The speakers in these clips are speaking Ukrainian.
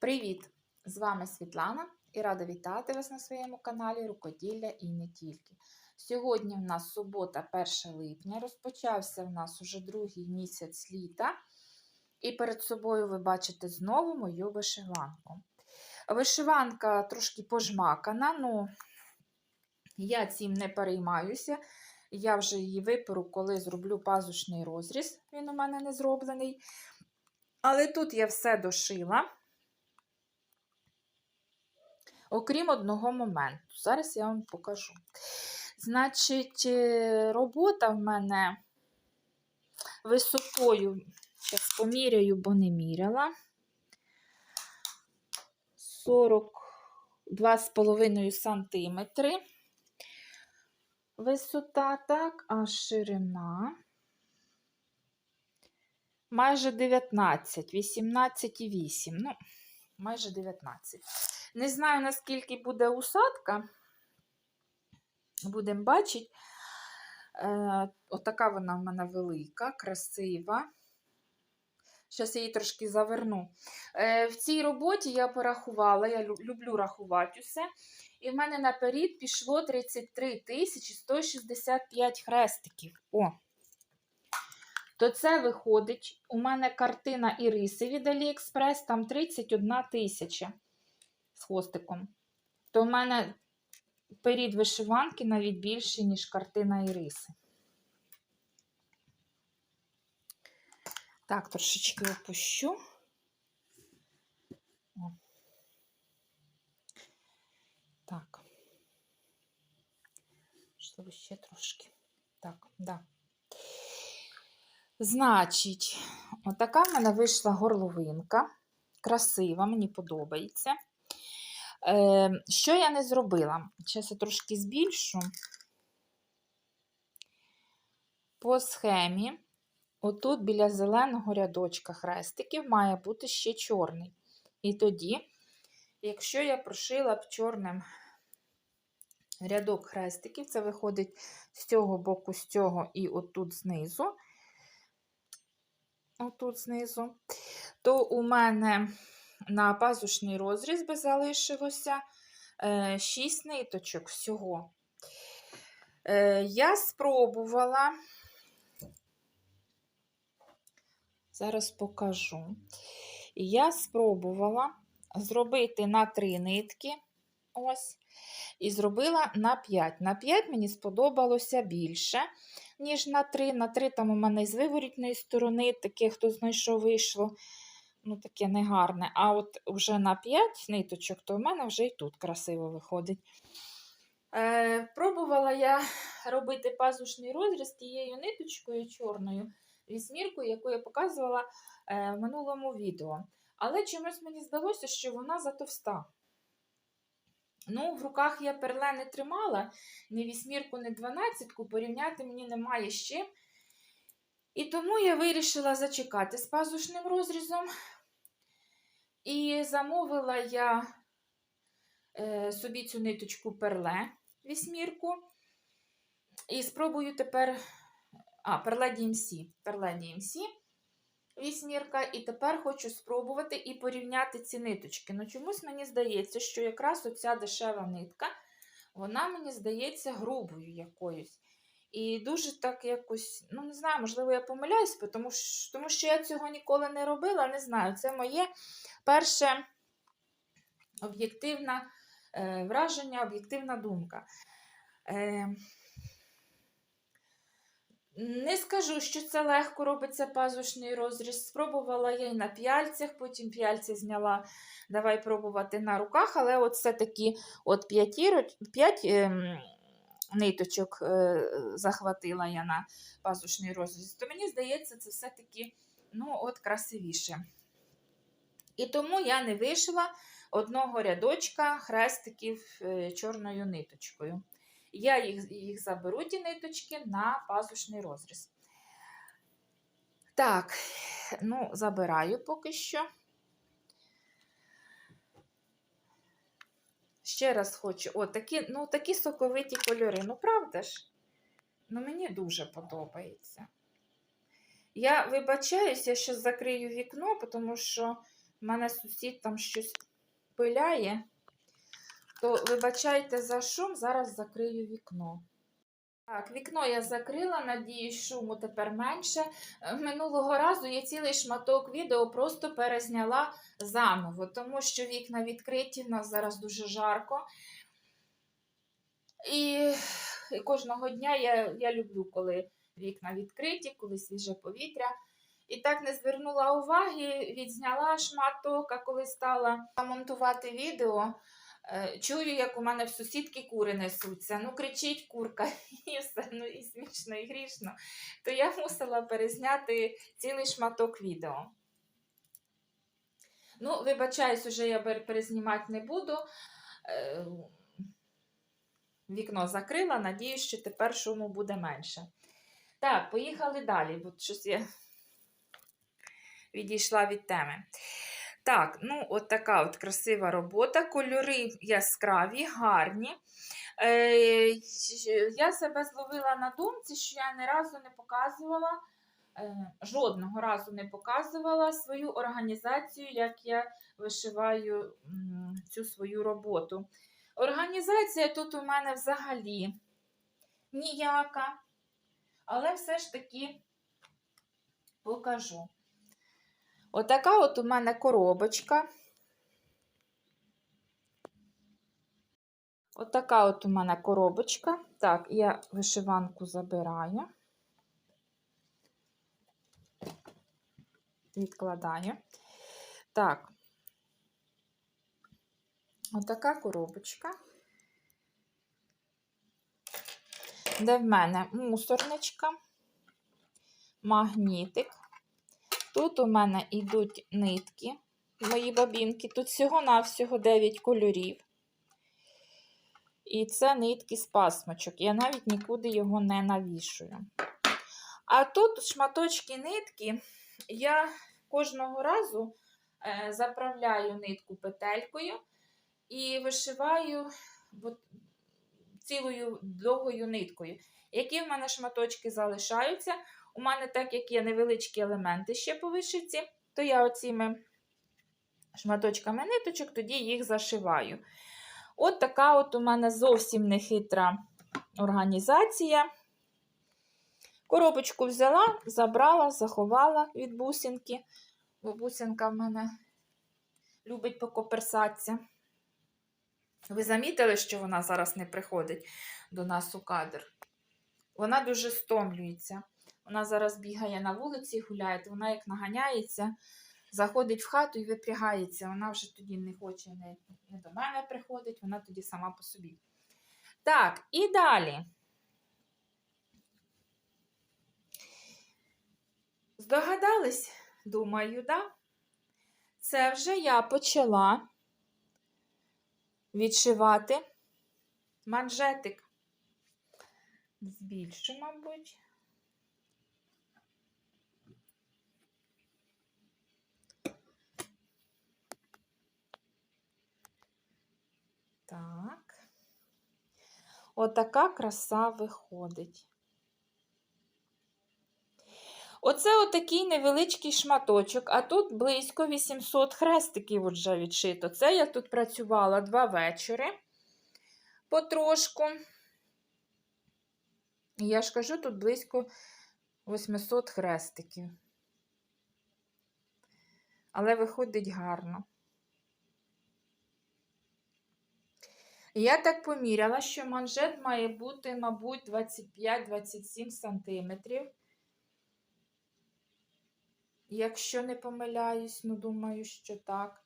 Привіт! З вами Світлана і рада вітати вас на своєму каналі Рукоділля і не тільки. Сьогодні в нас субота, 1 липня, розпочався в нас уже другий місяць літа. І перед собою ви бачите знову мою вишиванку. Вишиванка трошки пожмакана, ну я цим не переймаюся. Я вже її виперу, коли зроблю пазушний розріз. Він у мене не зроблений. Але тут я все дошила. Окрім одного моменту. Зараз я вам покажу. Значить, е, робота в мене висотою, зараз поміряю, бо не міряла. 42,5 сантиметри. Висота, так, а ширина майже 19, 18,8. Ну, майже 19. Не знаю, наскільки буде усадка. Будемо бачити. Е, Отака вона в мене велика, красива. Зараз її трошки заверну. Е, В цій роботі я порахувала, я люблю рахувати усе. І в мене наперед пішло 33 тисячі 165 хрестиків. О! То це виходить, у мене картина Іриси від Аліекспрес, там 31 тисяча з хвостиком. То в мене перід вишиванки навіть більший, ніж картина Іриси. Так, трошечки опущу. Так. Щоб ще трошки. Так, да. Значить, отака в мене вийшла горловинка. Красива, мені подобається. Е, Що я не зробила? Зараз я трошки збільшу. По схемі, отут біля зеленого рядочка хрестиків має бути ще чорний. І тоді, якщо я прошила б чорним рядок хрестиків, це виходить з цього боку, з цього і отут знизу, отут знизу, то у мене на пазушний розріз би залишилося 6 ниточок всього. Е, Я спробувала, зараз покажу. Я спробувала зробити на 3 нитки. Ось. І зробила на 5. На 5 мені сподобалося більше, ніж на 3. На 3 там у мене з виворітної сторони, таке, хто знайшов, вийшло. Ну, таке негарне. А от вже на 5 ниточок, то в мене вже і тут красиво виходить. Е, Пробувала я робити пазушний розріз тією ниточкою чорною, вісьміркою, яку я показувала е, в минулому відео. Але чомусь мені здалося, що вона затовста. Ну, в руках я перле не тримала, ні вісьмірку, ні дванадцятку, порівняти мені немає з чим. І тому я вирішила зачекати з пазушним розрізом. І замовила я е, собі цю ниточку перле вісьмірку. І спробую тепер. А, перле DMC. Перле DMC вісьмірка. І тепер хочу спробувати і порівняти ці ниточки. Ну, чомусь мені здається, що якраз оця дешева нитка, вона мені здається грубою якоюсь. І дуже так якось, ну, не знаю, можливо, я помиляюсь, тому що, тому що я цього ніколи не робила, не знаю. Це моє перше об'єктивне е, враження, об'єктивна думка. Е, не скажу, що це легко робиться пазушний розріз. Спробувала я і на п'яльцях, потім п'яльці зняла, давай пробувати на руках, але от все-таки от 5 5 е, ниточок е, захватила я на пазушний розріз, то мені здається, це все-таки ну, от красивіше. І тому я не вишила одного рядочка хрестиків е, чорною ниточкою. Я їх їх заберу, ті ниточки, на пазушний розріз. Так, ну, забираю поки що. Ще раз хочу. О, такі, ну, такі соковиті кольори. Ну, правда ж? Ну, мені дуже подобається. Я вибачаюся, я ще закрию вікно, тому що в мене сусід там щось пиляє, то вибачайте за шум, зараз закрию вікно. Так, вікно я закрила, надіюсь, шуму тепер менше. Е, Минулого разу я цілий шматок відео просто перезняла заново, тому що вікна відкриті, в нас зараз дуже жарко. І, і кожного дня я, я люблю, коли вікна відкриті, коли свіже повітря. І так не звернула уваги, відзняла шматок, а коли стала монтувати відео, чую, як у мене в сусідки кури несуться. Ну, кричить курка, і все, ну і смішно, і грішно. То я мусила перезняти цілий шматок відео. Ну, вибачаюсь, уже я перезнімати не буду. Е, Вікно закрила, надіюсь, що тепер шуму буде менше. Так, поїхали далі, бо щось я відійшла від теми. Так, ну, от така от красива робота. Кольори яскраві, гарні. Е, я себе зловила на думці, що я ні разу не показувала, е, жодного разу не показувала свою організацію, як я вишиваю цю свою роботу. Організація тут у мене взагалі ніяка, але все ж таки покажу. Отака от у мене коробочка. Отака от у мене коробочка. Так, я вишиванку забираю, відкладаю. Так, отака коробочка, де в мене мусорничка, магнітик. Тут у мене йдуть нитки, мої бабінки. Тут всього-навсього 9 кольорів. І це нитки з пасмочок. Я навіть нікуди його не навішую. А тут шматочки нитки я кожного разу е, заправляю нитку петелькою і вишиваю цілою довгою ниткою. Які в мене шматочки залишаються? У мене, так як є невеличкі елементи ще по вишивці, то я оціми шматочками ниточок тоді їх зашиваю. От така от у мене зовсім нехитра організація. Коробочку взяла, забрала, заховала від бусинки, бо бусинка в мене любить покоперсатися. Ви замітили, що вона зараз не приходить до нас у кадр? Вона дуже стомлюється. Вона зараз бігає на вулиці, гуляє, то вона як наганяється, заходить в хату і випрягається. Вона вже тоді не хоче не, не до мене приходить, вона тоді сама по собі. Так, і далі. Здогадались? Думаю, да? Це вже я почала відшивати манжетик. Збільшу, мабуть. Так. Отака краса виходить. Оце отакий невеличкий шматочок, а тут близько 800 хрестиків вже відшито. Це я тут працювала два вечори потрошку. Я ж кажу, тут близько 800 хрестиків. Але виходить гарно. Я так поміряла, що манжет має бути, мабуть, 25-27 сантиметрів. Якщо не помиляюсь, ну думаю, що так.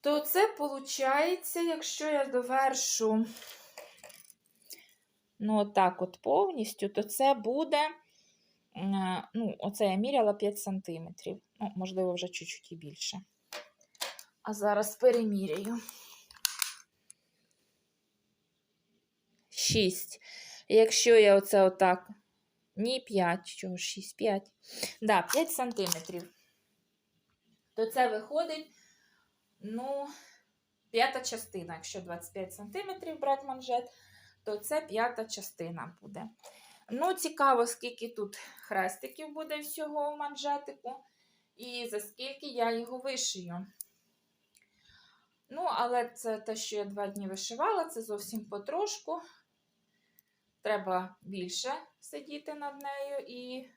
То це виходить, якщо я довершу, ну, отак от повністю, то це буде, ну, оце я міряла 5 сантиметрів. Ну, можливо, вже чуть-чуть і більше. А зараз переміряю. 6. Якщо я оце отак. Ні, 5, чого 6, 5. Да, 5 сантиметрів. То це виходить, ну, п'ята частина. Якщо 25 сантиметрів брати манжет, то це п'ята частина буде. Ну, цікаво, скільки тут хрестиків буде всього у манжетику. і за скільки я його вишию. Ну, але це те, що я два дні вишивала, це зовсім потрошку. Треба більше сидіти над нею і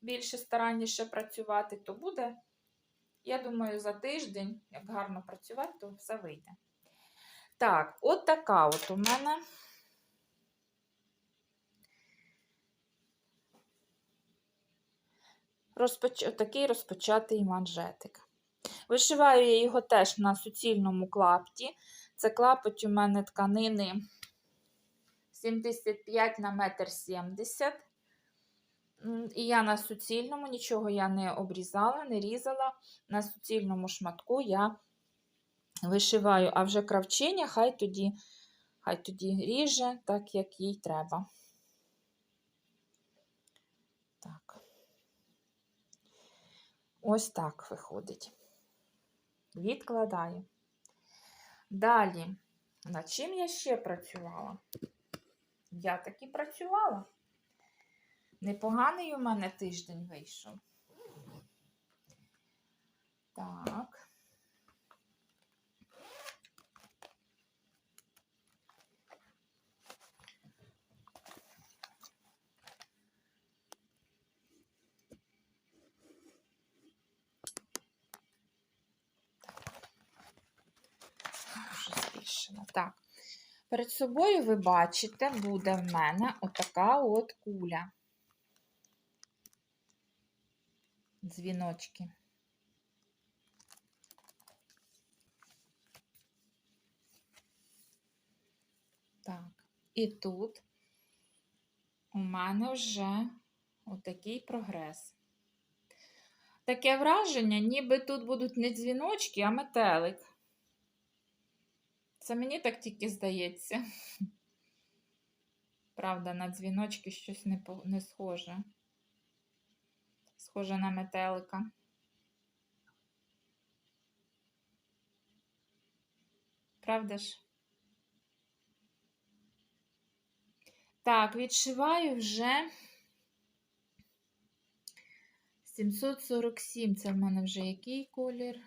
більше старанніше працювати, то буде, я думаю, за тиждень, як гарно працювати, то все вийде. Так, от така от у мене. Розпоч... Такий розпочатий манжетик. Вишиваю я його теж на суцільному клапті. Це клапоть у мене тканини 75 на метр 70. І я на суцільному, нічого я не обрізала, не різала. На суцільному шматку я вишиваю, а вже кравчиня хай тоді, хай тоді ріже, так як їй треба. Так. Ось так виходить. Відкладаю. Далі, над чим я ще працювала? Я таки працювала. Непоганий у мене тиждень вийшов. Так. Так. Перед собою ви бачите, буде в мене отака от куля. Дзвіночки. Так, і тут у мене вже отакий прогрес. Таке враження, ніби тут будуть не дзвіночки, а метелик. Це мені так тільки здається. Правда, на дзвіночки щось не, не схоже. Схоже на метелика. Правда ж? Так, відшиваю вже 747. Це в мене вже який колір?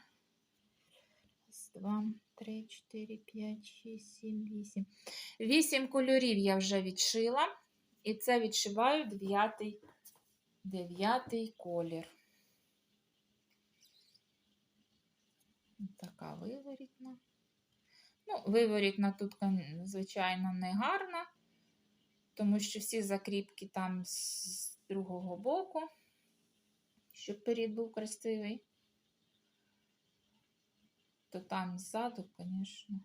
Раз, два, три, чотири, п'ять, шість, сім, вісім. Вісім кольорів я вже відшила. І це відшиваю дев'ятий дев'ятий колір. Така виворітна. Ну, виворітна тут, звичайно, не гарна, тому що всі закріпки там з другого боку, щоб перід був красивий. То там ззаду, звісно,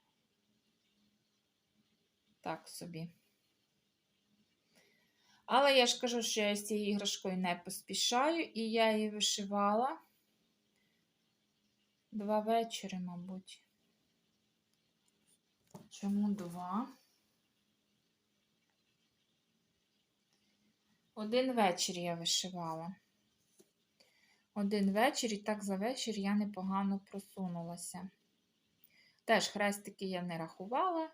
так собі. Але я ж кажу, що я з цією іграшкою не поспішаю, і я її вишивала два вечори, мабуть. Чому два? Один вечір я вишивала. Один вечір, і так за вечір я непогано просунулася. Теж хрестики я не рахувала.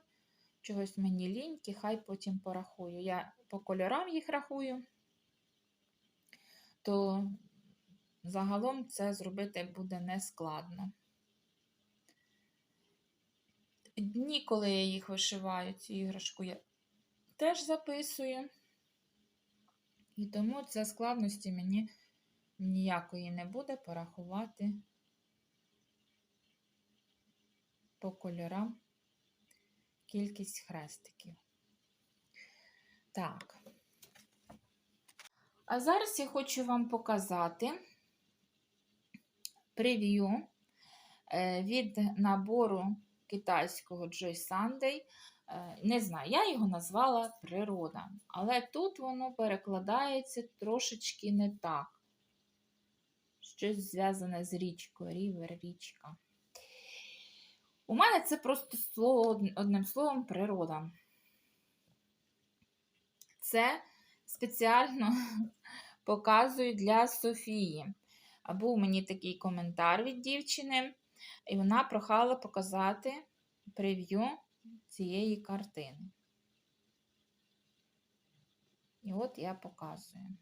Чогось мені ліньки, хай потім порахую. Я по кольорам їх рахую, то загалом це зробити буде нескладно. Дні, коли я їх вишиваю, цю іграшку, я теж записую. І тому це складності мені ніякої не буде порахувати по кольорам кількість хрестиків. Так. А зараз я хочу вам показати прев'ю е, від набору китайського Joy Sunday. Е, не знаю, я його назвала природа, але тут воно перекладається трошечки не так. Щось зв'язане з річкою, рівер, річка. У мене це просто слово, одним словом, природа. Це спеціально показую для Софії. Був мені такий коментар від дівчини, і вона прохала показати прев'ю цієї картини. І от я показую.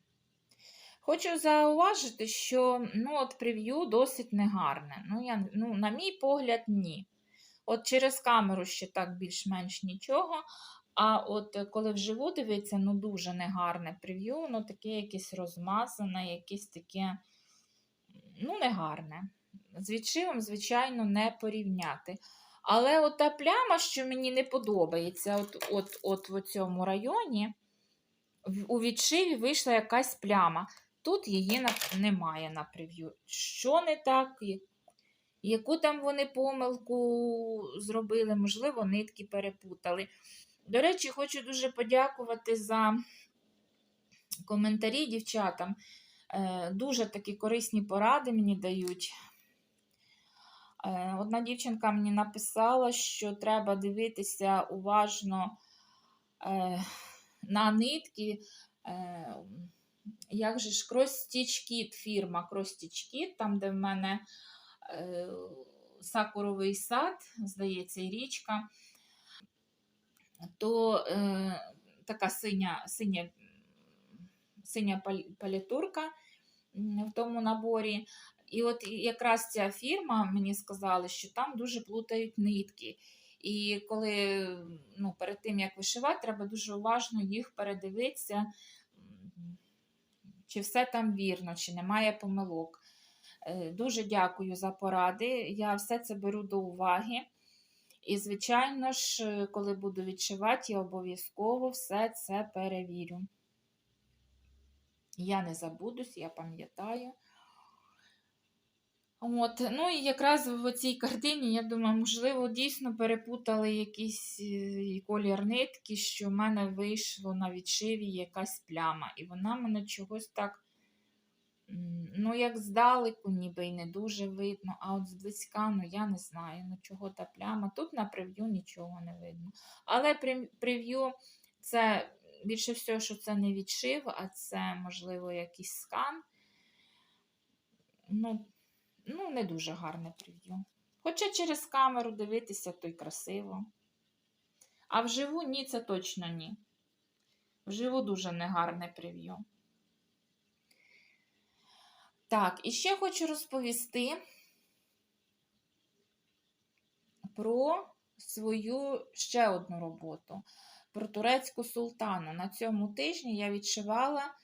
Хочу зауважити, що ну, от прев'ю досить негарне. Ну, я, ну, на мій погляд, ні. От через камеру ще так більш-менш нічого. А от е, коли вживу дивиться, ну дуже негарне прев'ю, ну таке якесь розмазане, якесь таке, ну, негарне. З відшивом, звичайно, не порівняти. Але от та пляма, що мені не подобається, от, от, от в цьому районі, у відшиві вийшла якась пляма. Тут її немає на прев'ю. Що не так? Яку там вони помилку зробили? Можливо, нитки перепутали. До речі, хочу дуже подякувати за коментарі дівчатам. Е, Дуже такі корисні поради мені дають. Е, Одна дівчинка мені написала, що треба дивитися уважно е, на нитки. Як же ж Stitch фірма Stitch там, де в мене сакуровий сад, здається, і річка, то е, така синя, синя, синя палітурка в тому наборі. І от якраз ця фірма мені сказали, що там дуже плутають нитки. І коли ну, перед тим, як вишивати, треба дуже уважно їх передивитися, чи все там вірно, чи немає помилок. Е, Дуже дякую за поради. Я все це беру до уваги. І, звичайно ж, е, коли буду відшивати, я обов'язково все це перевірю. Я не забудусь, я пам'ятаю. От, ну і якраз в цій картині, я думаю, можливо, дійсно перепутали якийсь е, колір нитки, що в мене вийшло на відшиві якась пляма. І вона мене чогось так, ну, як здалеку, ніби й не дуже видно, а от зблизька, ну я не знаю, ну чого та пляма. Тут на прев'ю нічого не видно. Але прев'ю це більше всього, що це не відшив, а це, можливо, якийсь скан. Ну, ну, не дуже гарне прев'ю. Хоча через камеру дивитися, то й красиво. А вживу ні, це точно ні. Вживу дуже негарне прев'ю. Так, і ще хочу розповісти про свою ще одну роботу. Про турецьку султану. На цьому тижні я відшивала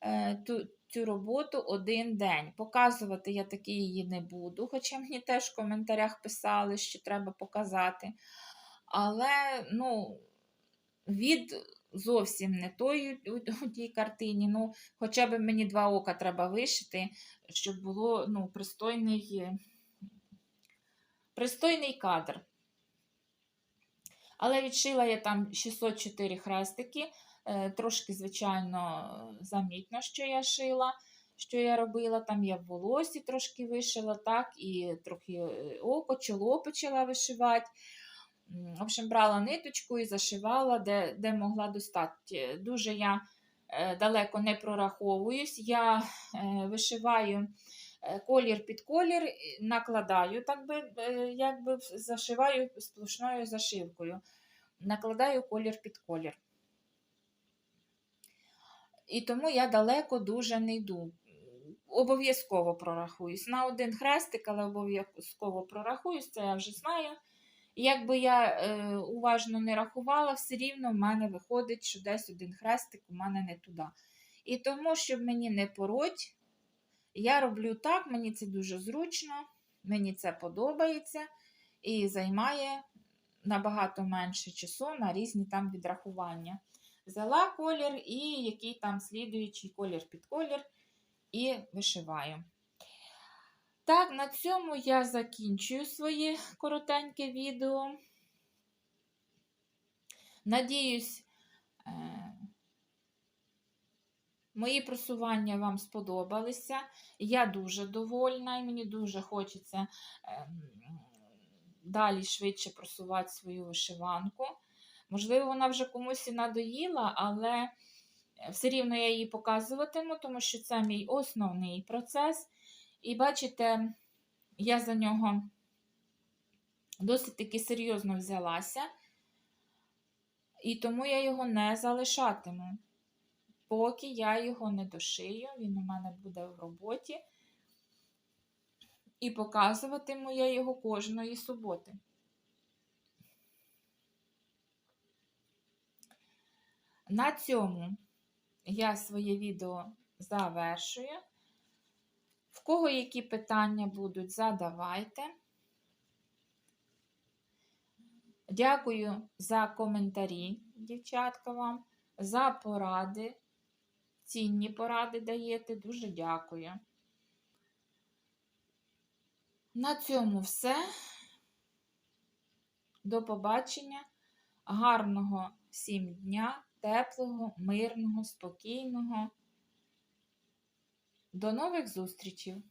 е, ту, цю роботу один день. Показувати я таки її не буду, хоча мені теж в коментарях писали, що треба показати. Але, ну, від зовсім не той у, тій картині. Ну, хоча б мені два ока треба вишити, щоб було ну, пристойний, пристойний кадр. Але відшила я там 604 хрестики. Е, Трошки, звичайно, замітно, що я шила, що я робила. Там я в волосі трошки вишила, так, і трохи око, чоло почала вишивати. В общем, брала ниточку і зашивала, де, де могла достати. Дуже я е, далеко не прораховуюсь. Я е, вишиваю е, колір під колір, накладаю, так би, якби зашиваю сплошною зашивкою. Накладаю колір під колір. І тому я далеко дуже не йду. Обов'язково прорахуюсь. На один хрестик, але обов'язково прорахуюсь, це я вже знаю. Якби я е, уважно не рахувала, все рівно в мене виходить, що десь один хрестик у мене не туди. І тому, щоб мені не пороть, я роблю так, мені це дуже зручно, мені це подобається і займає набагато менше часу на різні там відрахування. Взяла колір і який там слідуючий колір під колір і вишиваю. Так, на цьому я закінчую своє коротеньке відео. Надіюсь, е, мої просування вам сподобалися. Я дуже довольна і мені дуже хочеться ем, далі швидше просувати свою вишиванку. Можливо, вона вже комусь і надоїла, але все рівно я її показуватиму, тому що це мій основний процес. І бачите, я за нього досить таки серйозно взялася, і тому я його не залишатиму. поки я його не дошию, він у мене буде в роботі. І показуватиму я його кожної суботи. На цьому я своє відео завершую. В кого які питання будуть, задавайте. Дякую за коментарі, дівчатка вам, за поради. Цінні поради даєте. Дуже дякую. На цьому все. До побачення. Гарного всім дня, теплого, мирного, спокійного. До нових зустрічей!